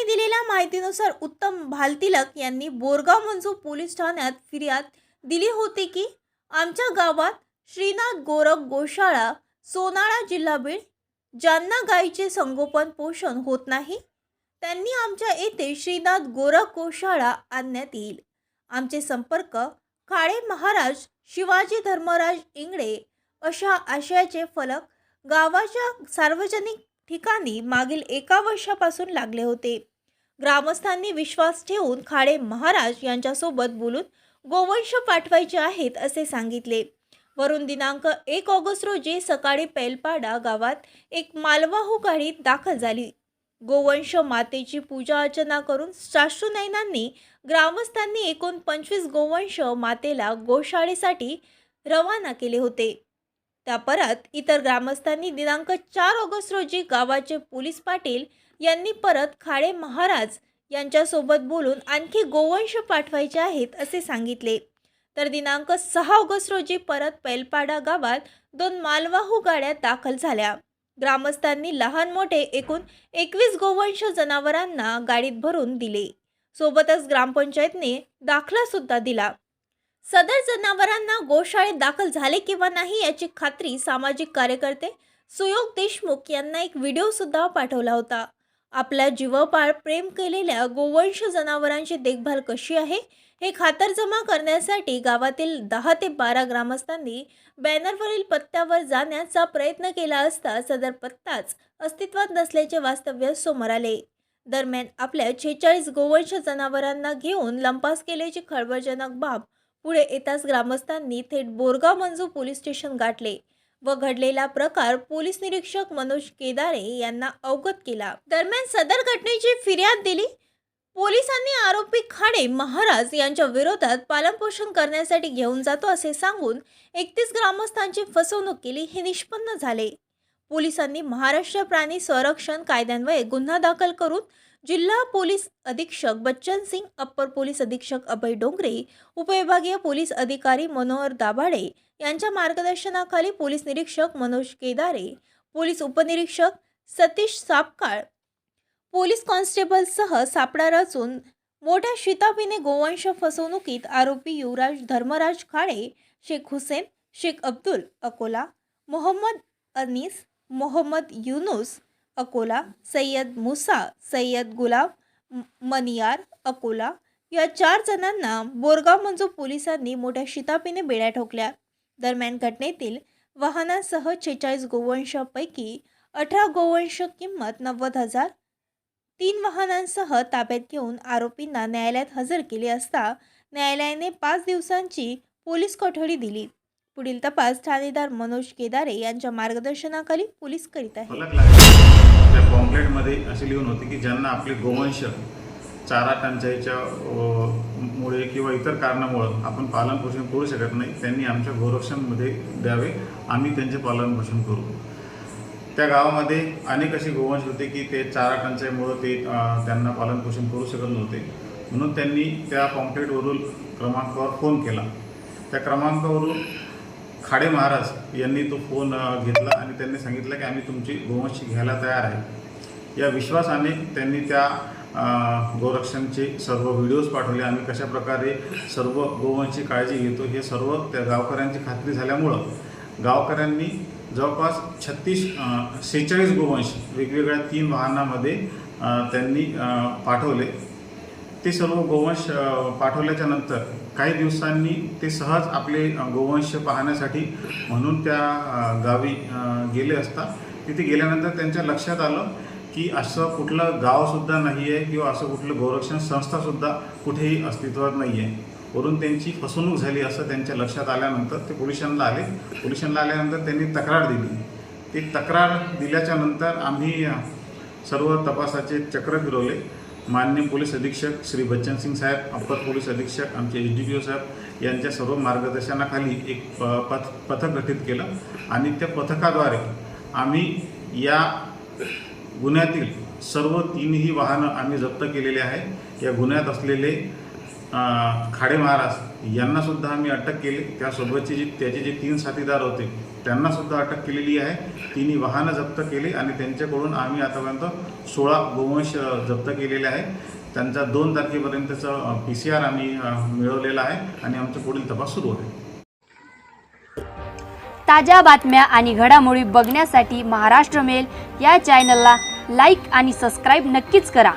पोलिसांनी दिलेल्या माहितीनुसार उत्तम भालतिलक यांनी बोरगाव मंजू पोलीस ठाण्यात फिर्याद दिली होती की आमच्या गावात श्रीनाथ गोरख गोशाळा सोनाळा जिल्हा बीड ज्यांना गायीचे संगोपन पोषण होत नाही त्यांनी आमच्या येथे श्रीनाथ गोरख गोशाळा आणण्यात येईल. आमचे संपर्क काळे महाराज शिवाजी धर्मराज इंगडे अशा आशयाचे फलक गावाच्या सार्वजनिक ठिकाणी मागील एका वर्षापासून लागले होते. ग्रामस्थांनी विश्वास ठेवून खाडे महाराज यांच्यासोबत बोलून गोवंश पाठवायचे आहेत असे सांगितले. वरून दिनांक एक ऑगस्ट रोजी सकाळी पैलपाडा गावात एक मालवाहू गाडी दाखल झाली. गोवंश मातेची पूजा अर्चना करून साश्रुनयनांनी ग्रामस्थांनी एकूण पंचवीस गोवंश मातेला गोशाळेसाठी रवाना केले होते. त्या परत इतर ग्रामस्थांनी दिनांक चार ऑगस्ट रोजी गावाचे पोलीस पाटील यांनी परत खाडे महाराज यांच्यासोबत बोलून आणखी गोवंश पाठवायचे आहेत असे सांगितले. तर दिनांक सहा ऑगस्ट रोजी परत पैलपाडा गावात दोन मालवाहू गाड्या दाखल झाल्या. ग्रामस्थांनी लहान मोठे एकूण एकवीस गोवंश जनावरांना गाडीत भरून दिले. सोबतच ग्रामपंचायतने दाखला सुद्धा दिला. सदर जनावरांना गोशाळेत दाखल झाले किंवा नाही याची खात्री सामाजिक कार्यकर्ते सुयोग देशमुख यांना एक व्हिडिओ सुद्धा पाठवला होता. आपल्या जीवपाळ प्रेम केलेल्या गोवंश जनावरांची देखभाल कशी आहे हे खातरजमा करण्यासाठी गावातील दहा ते बारा ग्रामस्थांनी बॅनरवरील पत्त्यावर जाण्याचा प्रयत्न केला असता सदर पत्ताच अस्तित्वात नसल्याचे वास्तव्य समोर आले. दरम्यान आपल्या छेचाळीस गोवंश जनावरांना घेऊन लंपास केल्याची खळबळजनक बाब पुढे येताच ग्रामस्थांनी थेट बोरगाव मंजू पोलीस स्टेशन गाठले व घडलेला प्रकार पोलीस निरीक्षक मनोज केदारे यांना अवगत केला. दरम्यान सदर घटनेची फिर्याद दिली. पोलिसांनी आरोपी खाडे महाराज यांच्या विरोधात पालनपोषण करण्यासाठी घेऊन जातो असे सांगून एकतीस ग्रामस्थांची फसवणूक केली हे निष्पन्न झाले. पोलिसांनी महाराष्ट्र प्राणी संरक्षण कायद्यान्वये गुन्हा दाखल करून जिल्हा पोलीस अधीक्षक बच्चन सिंग अप्पर पोलीस अधीक्षक अभय डोंगरे उपविभागीय पोलीस अधिकारी मनोहर दाभाडे यांच्या मार्गदर्शनाखाली पोलीस निरीक्षक मनोज केदारे पोलीस उपनिरीक्षक सतीश सापकाळ पोलीस कॉन्स्टेबलसह सापडा रचून मोठ्या शिताफीने गोवंश फसवणुकीत आरोपी युवराज धर्मराज खाडे शेख हुसेन शेख अब्दुल अकोला मोहम्मद अनीस मोहम्मद युनुस अकोला सय्यद मुसा सय्यद गुलाब मनियार अकोला या चार जणांना बोरगाव मंजू पोलिसांनी मोठ्या शितापीने बेड्या ठोकल्या. दरम्यान घटनेतील वाहनासह छेचाळीस गोवंशापैकी अठरा गोवंश किंमत नव्वद हजार तीन वाहनांसह ताब्यात घेऊन आरोपींना न्यायालयात हजर केले असता न्यायालयाने पाच दिवसांची पोलीस कोठडी दिली. पुढील तपास ठाणेदार मनोज केदारे यांच्या मार्गदर्शनाखाली पोलीस करीत आहे. त्या पॉम्पलेटमध्ये असे लिहून होते की ज्यांना आपले गोवंश चारा टंचाईच्या मुळे किंवा इतर कारणामुळं आपण पालनपोषण करू शकत नाही त्यांनी आमच्या गोरक्षणमध्ये द्यावे. आम्ही त्यांचे पालनपोषण करू. त्या गावामध्ये अनेक असे गोवंश होते की ते चारा टंचाईमुळं ते त्यांना पालनपोषण करू शकत नव्हते. म्हणून त्यांनी त्या पॉम्पलेटवरून क्रमांकावर फोन केला. त्या क्रमांकावरून खाडे महाराज यांनी तो फोन घेतला आणि त्यांनी सांगितलं की आम्ही तुमची गोवंशी घ्यायला तयार आहे. या विश्वासाने त्यांनी त्या गोरक्षांचे गोरक्षणचे सर्व व्हिडिओज पाठवले. आम्ही कशा प्रकारे सर्व गोवंशी काळजी घेतो हे सर्व त्या गावकऱ्यांची खात्री झाल्यामुळं गावकऱ्यांनी जवळपास छत्तीस सेहेचाळीस गोवंश वेगवेगळ्या तीन वाहनामध्ये त्यांनी पाठवले. ते सर्व गोवंश पाठवल्याच्या नंतर काही दिवसांनी ते सहज आपले गोवंश पाहण्यासाठी म्हणून त्या गावी गेले असता. तिथे गेल्यानंतर त्यांच्या लक्षात आलं की असं कुठलं गावसुद्धा नाही आहे किंवा असं कुठलं गोरक्षण संस्थासुद्धा कुठेही अस्तित्वात नाही आहे वरून त्यांची फसवणूक झाली असं त्यांच्या लक्षात आल्यानंतर ते पोलिसांना आले. पोलिसांना आल्यानंतर त्यांनी तक्रार दिली. ती तक्रार दिल्याच्यानंतर आम्ही सर्व तपासाचे चक्र फिरवले. मान्य पोलीस अधीक्षक श्री बच्चन सिंग साहेब अपर पोलीस अधीक्षक आमचे एच डी पी ओ साहेब यांच्या सर्व मार्गदर्शनाखाली एक प पथ पथक गठीत केलं आणि त्या पथकाद्वारे आम्ही या गुन्ह्यातील सर्व तीनही वाहनं आम्ही जप्त केलेले आहे या गुन्ह्यात असलेले खाडे महाराज यांनासुद्धा आम्ही अटक केली. त्यासोबतचे जे त्याचे जे तीन साथीदार होते त्यांनासुद्धा अटक केलेली आहे. तिन्ही वाहनं जप्त केली आणि त्यांच्याकडून आम्ही आतापर्यंत सोळा गोवंश जप्त केलेले आहे. त्यांचा दोन तारखेपर्यंतचं पी सी आर आम्ही मिळवलेला आहे आणि आमचा पुढील तपास सुरू आहे. ताज्या बातम्या आणि घडामोडी बघण्यासाठी महाराष्ट्र मेल या चॅनलला लाईक आणि सबस्क्राईब नक्कीच करा.